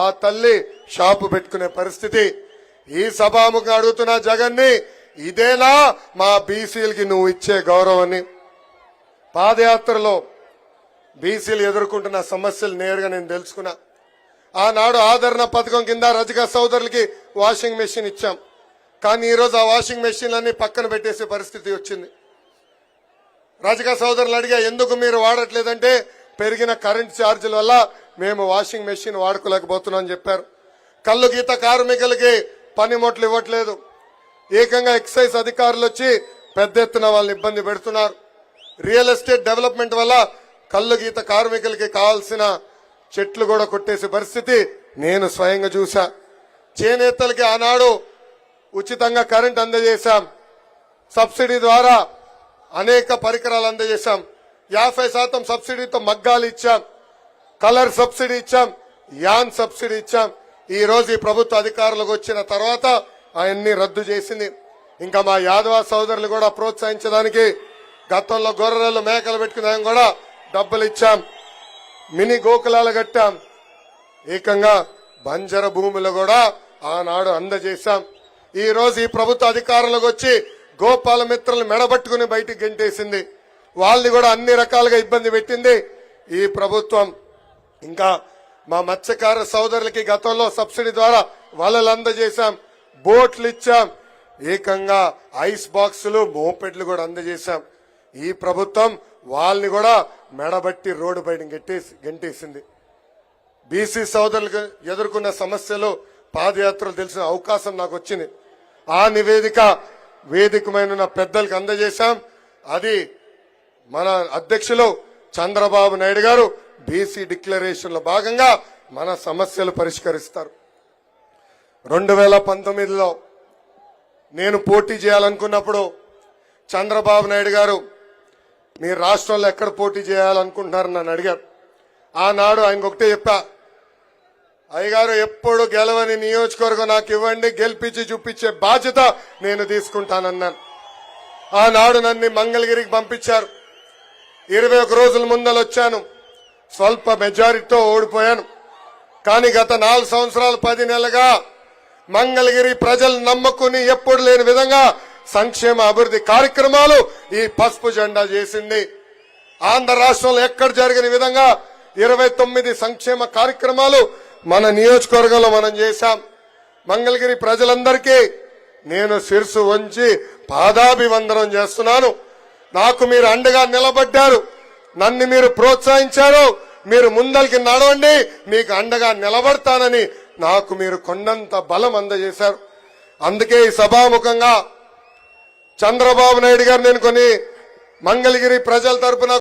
ఆ తల్లి షాపు పెట్టుకునే పరిస్థితి. ఈ సభాముఖం అడుగుతున్న జగన్ని ఇదేనా మా బీసీలకి నువ్వు ఇచ్చే గౌరవాన్ని? పాదయాత్రలో బీసీలు ఎదుర్కొంటున్న సమస్యలు నేరుగా నేను తెలుసుకున్నా. ఆనాడు ఆదరణ పథకం కింద రజక సోదరులకి వాషింగ్ మెషిన్ ఇచ్చాం. కానీ ఈరోజు ఆ వాషింగ్ మెషిన్లన్నీ పక్కన పెట్టేసే పరిస్థితి వచ్చింది. రజక సోదరులు అడిగా ఎందుకు మీరు వాడట్లేదంటే పెరిగిన కరెంట్ ఛార్జీల వల్ల మేము వాషింగ్ మెషిన్ వాడుకోలేకపోతున్నాం అని చెప్పారు. కళ్ళు గీత కార్మికులకి పనిముట్లు ఇవ్వట్లేదు. ఏకంగా ఎక్సైజ్ అధికారులు వచ్చి పెద్ద ఎత్తున వాళ్ళని ఇబ్బంది పెడుతున్నారు. రియల్ ఎస్టేట్ డెవలప్మెంట్ వల్ల కళ్ళు గీత కార్మికులకి కావాల్సిన చెట్లు కూడా కొట్టేసే పరిస్థితి నేను స్వయంగా చూసా చేనేతలకి ఆనాడు ఉచితంగా కరెంట్ అందజేశాం. సబ్సిడీ ద్వారా అనేక పరికరాలు అందజేశాం. యాభై శాతం సబ్సిడీతో మగ్గాలు ఇచ్చాం. కలర్ సబ్సిడీ ఇచ్చాం యాన్ సబ్సిడీ ఇచ్చాం. ఈ రోజు ఈ ప్రభుత్వ అధికారులకు వచ్చిన తర్వాత అవన్నీ రద్దు చేసింది. ఇంకా మా యాదవ సోదరులు కూడా ప్రోత్సహించడానికి గతంలో గొర్రెలు మేకలు పెట్టుకునే కూడా డబ్బులు ఇచ్చాం. మినీ గోకులాలు కట్టాం. ఏకంగా బంజర భూములు కూడా ఆనాడు అందజేశాం. ఈ రోజు ఈ ప్రభుత్వ అధికారులకు వచ్చి గోపాల మిత్రులు మెడబట్టుకుని బయటికి గెంటేసింది. వాళ్ళని కూడా అన్ని రకాలుగా ఇబ్బంది పెట్టింది ఈ ప్రభుత్వం. ఇంకా మా మత్స్యకార సోదరులకి గతంలో సబ్సిడీ ద్వారా వలలు అందజేశాం బోట్లు ఇచ్చాం ఏకంగా ఐస్ బాక్సులు మోపెట్లు కూడా అందజేశాం. ఈ ప్రభుత్వం వాళ్ళని కూడా మెడబట్టి రోడ్డు బయట గెట్టేసి గెంటేసింది. బీసీ సోదరులకు ఎదుర్కొన్న సమస్యలు పాదయాత్రలు తెలిసిన అవకాశం నాకు వచ్చింది. ఆ నివేదిక వేదికమైన పెద్దలకు అందజేశాం. అది మన అధ్యక్షులు చంద్రబాబు నాయుడు గారు బీసీ డిక్లరేషన్లో భాగంగా మన సమస్యలు పరిష్కరిస్తారు. రెండు వేల పంతొమ్మిదిలో నేను పోటీ చేయాలనుకున్నప్పుడు చంద్రబాబు నాయుడు గారు మీ రాష్ట్రంలో ఎక్కడ పోటీ చేయాలనుకుంటున్నారు? నన్ను అడిగారు. ఆనాడు ఆయనకు ఒకటే చెప్పా అయ్యగారు ఎప్పుడు గెలవని నియోజకవర్గం నాకు ఇవ్వండి గెలిపించి చూపించే బాధ్యత నేను తీసుకుంటానన్నాను. ఆనాడు నన్ను మంగళగిరికి పంపించారు. ఇరవై ఒక రోజుల ముందలు వచ్చాను స్వల్ప మెజారిటీతో ఓడిపోయాను. కానీ గత నాలుగు సంవత్సరాలు పది నెలలుగా మంగళగిరి ప్రజలు నమ్మకుని ఎప్పుడు లేని విధంగా సంక్షేమ అభివృద్ధి కార్యక్రమాలు ఈ పసుపు జెండా చేసింది. ఆంధ్ర రాష్ట్రంలో ఎక్కడ జరిగిన విధంగా ఇరవై తొమ్మిది సంక్షేమ కార్యక్రమాలు మన నియోజకవర్గంలో మనం చేశాం. మంగళగిరి ప్రజలందరికీ నేను శిరసు వంచి పాదాభివందనం చేస్తున్నాను. నాకు మీరు అండగా నిలబడ్డారు. నన్ను మీరు ప్రోత్సహించారు. మీరు ముందరికి నడవండి. మీకు అండగా నిలబడతానని నాకు మీరు కొండంత బలం అందజేశారు. అందుకే ఈ సభాముఖంగా చంద్రబాబు నాయుడు గారు నేను కొన్ని మంగళగిరి ప్రజల తరపున